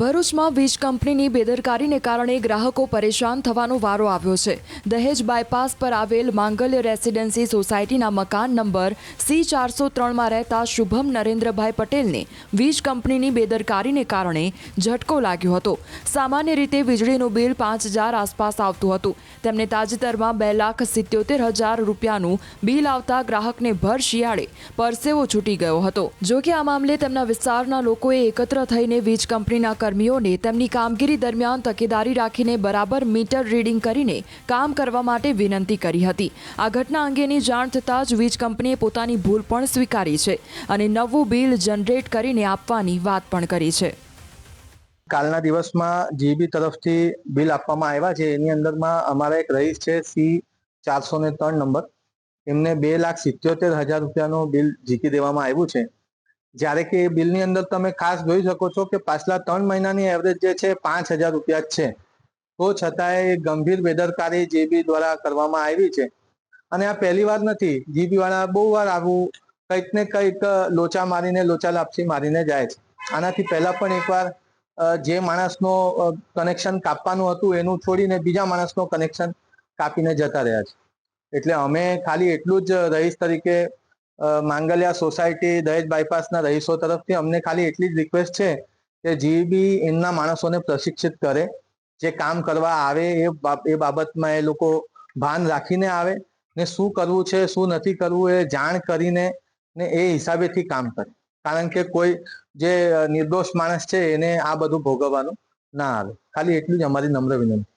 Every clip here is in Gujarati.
ભરૂચમાં વીજ કંપનીની બેદરકારીને કારણે ગ્રાહકો પરેશાન થવાનો વારો આવ્યો છે. દહેજ બાયપાસ પર આવેલ માંગલ્ય રેસિડેન્સી સોસાયટીના મકાન નંબર સી ચારસો ત્રણમાં રહેતા શુભમ નરેન્દ્રભાઈ પટેલને વીજ કંપનીની બેદરકારીને કારણે ઝટકો લાગ્યો હતો. સામાન્ય રીતે વીજળીનું બિલ પાંચ હજાર આસપાસ આવતું હતું. તેમને તાજેતરમાં બે લાખ સિત્યોતેર હજાર રૂપિયાનું બિલ આવતા ગ્રાહકને ભર શિયાળે પરસેવો છૂટી ગયો હતો. જોકે આ મામલે તેમના વિસ્તારના લોકોએ એકત્ર થઈને વીજ કંપનીના કર્મીઓને તેમની કામગીરી દરમિયાન તકેદારી રાખીને બરાબર મીટર રીડિંગ કરીને કામ કરવા માટે વિનંતી કરી હતી. આ ઘટના અંગેની જાણ થતાં જ વીજ કંપનીએ પોતાની ભૂલ પણ સ્વીકારી છે અને નવું બિલ જનરેટ કરીને આપવાની વાત પણ કરી છે. કાલના દિવસમાં જીબી તરફથી બિલ આપવામાં આવ્યા છે, એની અંદરમાં અમારા એક રહીશ છે, સી ચારસો ને ત્રણ નંબર. એમને બે લાખ સિત્યોતેર હજાર રૂપિયાનું બિલ જીતી દેવામાં આવ્યું છે. જ્યારે કે એ બિલની અંદર તમે ખાસ જોઈ શકો છો કે પાછલા ત્રણ મહિનાની એવરેજ જે છે પાંચ હજાર રૂપિયા જ છે. તો છતાંય ગંભીર બેદરકારી જીબી દ્વારા કરવામાં આવી છે. અને આ પહેલી વાર નથી. જીબી વાળા બહુ વાર આવું કંઈક ને કંઈક લોચા મારીને, લોચા લાપસી મારીને જાય છે. આનાથી પહેલા પણ એકવાર જે માણસનો કનેક્શન કાપવાનું હતું એનું છોડીને બીજા માણસનો કનેક્શન કાપીને જતા રહ્યા છે. એટલે અમે ખાલી એટલું જ રહીશ તરીકે માંગલિયા સોસાયટી દહેજ બાયપાસના રહીશો તરફથી અમને ખાલી એટલી જ રિક્વેસ્ટ છે કે જીબી એમના માણસોને પ્રશિક્ષિત કરે, જે કામ કરવા આવે એ એ બાબતમાં એ લોકો ભાન રાખીને આવે ને શું કરવું છે, શું નથી કરવું એ જાણ કરીને ને એ હિસાબેથી કામ કરે. કારણ કે કોઈ જે નિર્દોષ માણસ છે એને આ બધું ભોગવવાનું ના આવે. ખાલી એટલું જ અમારી નમ્ર વિનંતી.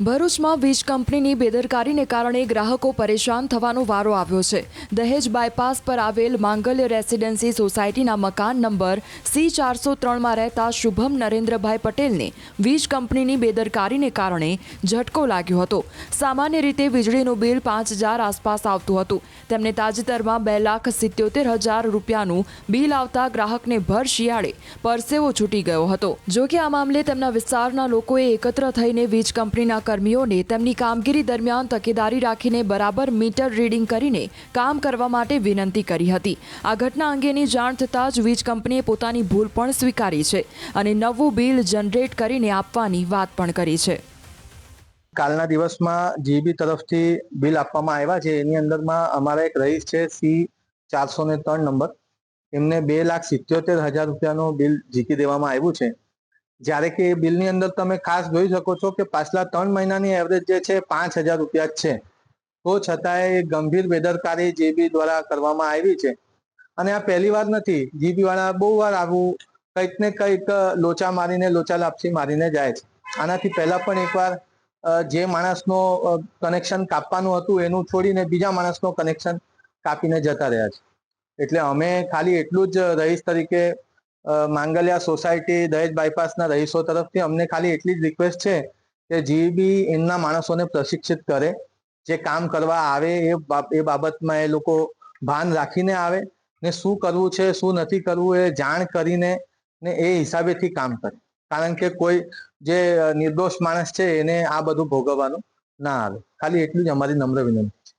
ભરૂચમાં વીજ કંપનીની બેદરકારીને કારણે ગ્રાહકો પરેશાન થવાનો વારો આવ્યો છે. દહેજ બાયપાસ પર આવેલ માંગલ્ય રેસિડેન્સી સોસાયટીના મકાન નંબર સી ચારસો ત્રણમાં રહેતા શુભમ નરેન્દ્રભાઈ પટેલને વીજ કંપનીની બેદરકારીને કારણે ઝટકો લાગ્યો હતો. સામાન્ય રીતે વીજળીનું બિલ પાંચ હજાર આસપાસ આવતું હતું. તેમને તાજેતરમાં બે લાખ સિત્યોતેર હજાર રૂપિયાનું બિલ આવતા ગ્રાહકને ભર શિયાળે પરસેવો છૂટી ગયો હતો. જોકે આ મામલે તેમના વિસ્તારના લોકોએ એકત્ર થઈને વીજ કંપનીના કર્મીઓને તેમની કામગીરી દરમિયાન તકેદારી રાખીને બરાબર મીટર રીડિંગ કરીને કામ કરવા માટે વિનંતી કરી હતી. આ ઘટના અંગેની જાણ થતાં જ વીજ કંપનીએ પોતાની ભૂલ પણ સ્વીકારી છે અને નવું બિલ જનરેટ કરીને આપવાની વાત પણ કરી છે. કાલના દિવસમાં જીબી તરફથી બિલ આપવામાં આવ્યા છે, એની અંદરમાં અમારા એક રહીશ છે, સી ચારસો ને ત્રણ નંબર. એમને બે લાખ સિત્યોતેર હજાર રૂપિયાનું બિલ જીતી દેવામાં આવ્યું છે. જ્યારે કે બિલની અંદર તમે ખાસ જોઈ શકો છો કે પાછલા ત્રણ મહિનાની એવરેજ જે છે પાંચ હજાર રૂપિયા જ છે. તો છતાંય ગંભીર બેદરકારી જીબી દ્વારા કરવામાં આવી છે. અને આ પહેલી વાર નથી. જીબી વાળા બહુ વાર આવું કંઈક ને કંઈક લોચા મારીને, લોચા લાપસી મારીને જાય છે. આનાથી પહેલા પણ એકવાર જે માણસનો કનેક્શન કાપવાનું હતું એનું છોડીને બીજા માણસનો કનેક્શન કાપીને જતા રહ્યા છે. એટલે અમે ખાલી એટલું જ રહીશ તરીકે માંગલિયા સોસાયટી દહેજ બાયપાસના રહીશો તરફથી અમને ખાલી એટલી જ રિક્વેસ્ટ છે કે જીબી એમના માણસોને પ્રશિક્ષિત કરે, જે કામ કરવા આવે એ એ બાબતમાં એ લોકો ભાન રાખીને આવે ને શું કરવું છે, શું નથી કરવું એ જાણ કરીને ને એ હિસાબેથી કામ કરે. કારણ કે કોઈ જે નિર્દોષ માણસ છે એને આ બધું ભોગવવાનું ના આવે. ખાલી એટલું જ અમારી નમ્ર વિનંતી